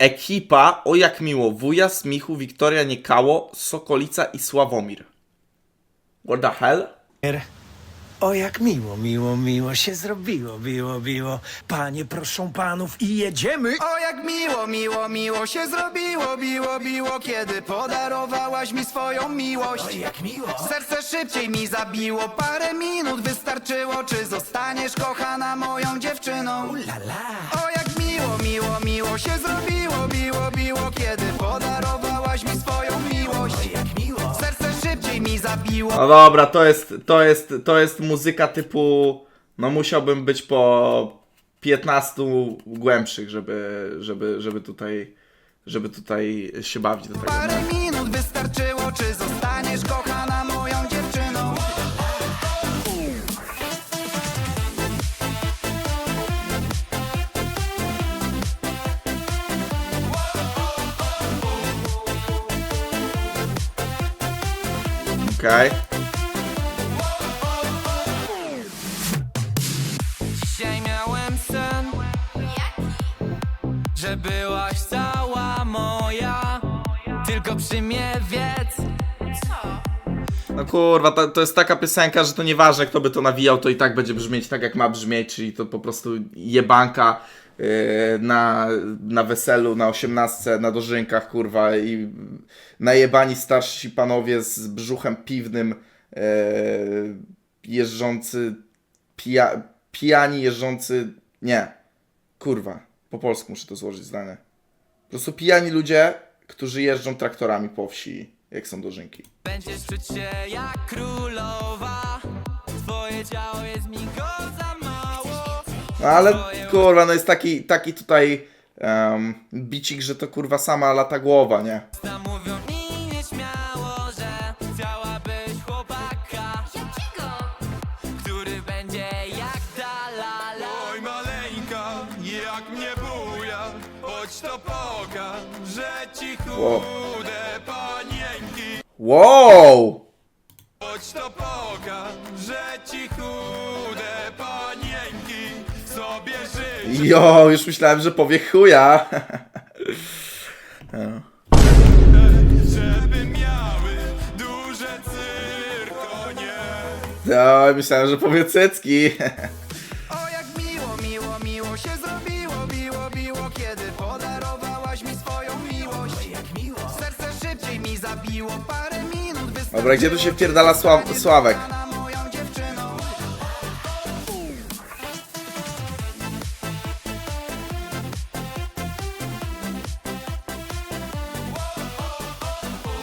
Ekipa, o jak miło, Wujas, Michu, Wiktoria, Niekało, Sokolica i Sławomir. What the hell? O, jak miło, miło, miło się zrobiło, miło, miło. Panie, proszę panów i jedziemy. O jak miło, miło, miło się zrobiło, biło, biło Kiedy podarowałaś mi swoją miłość O, jak miło. Serce szybciej mi zabiło, parę minut wystarczyło Czy zostaniesz kochana moją dziewczyną? La la. O jak miło, miło, miło się zrobiło, biło, biło Kiedy podarowałaś mi swoją miłość O, jak miło. Serce szybciej mi zabiło No dobra, to jest, to jest, to jest muzyka typu, no musiałbym być po 15 głębszych, żeby, żeby, żeby tutaj, żeby tutaj się bawić do tego. Parę minut Okej. Dzisiaj miałem sen Że byłaś cała moja. Tylko przy mnie wiedz. No kurwa, to, to jest taka piosenka, że to nieważne kto by to nawijał, to i tak będzie brzmieć tak jak ma brzmieć, czyli to po prostu jebanka na, na weselu, na osiemnastce, na dożynkach, kurwa i najebani starsi panowie z brzuchem piwnym yy, jeżdżący pija, pijani jeżdżący, nie, kurwa, po polsku muszę to złożyć zdanie. Po prostu pijani ludzie, którzy jeżdżą traktorami po wsi, jak są dożynki. Będziesz czuć się jak królowa ale kurwa, no jest taki, taki tutaj um, bicik, że to kurwa sama lata głowa, nie? Tam mówią mi nieśmiało, że Chciałabyś chłopaka Jakiego? Który będzie jak Dalala Oj maleńka, jak mnie buja Chodź to pokaż, że ci Wow. chude panienki Wow! Chodź to Sobie żyć Jo, już myślałem, że powie chuja. żeby miały duże cyrkonie No, myślałem, że powie cycki. O jak miło, miło, miło się zrobiło, biło, biło Kiedy podarowałaś mi swoją miłość Jak miło. Serce szybciej mi zabiło, parę minut wystarczyło Dobra, gdzie tu się wpierdala Sław- Sławek?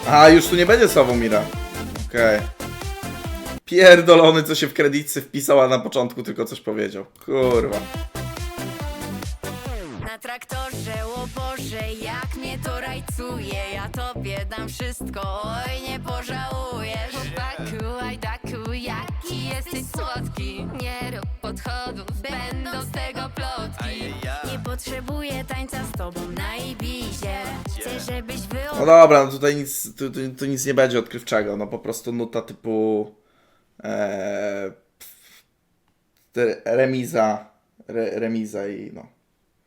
A, już tu nie będzie Sławomira. Okej. Pierdolony, co się w kredytce wpisał, a na początku tylko coś powiedział. Kurwa. Na traktorze, o Boże, jak mnie to rajcuje Ja tobie dam wszystko, oj nie pożałujesz Chłopaku, ajdaku, jaki jesteś słodki Nie rób podchodów, będą z tego plotki Nie potrzebuję tańca z tobą na ibizie Chcę, żebyś No dobra, no tutaj nic, tu, tu, tu nic nie będzie odkrywczego. No po prostu nuta typu e, remiza, re, remiza i no.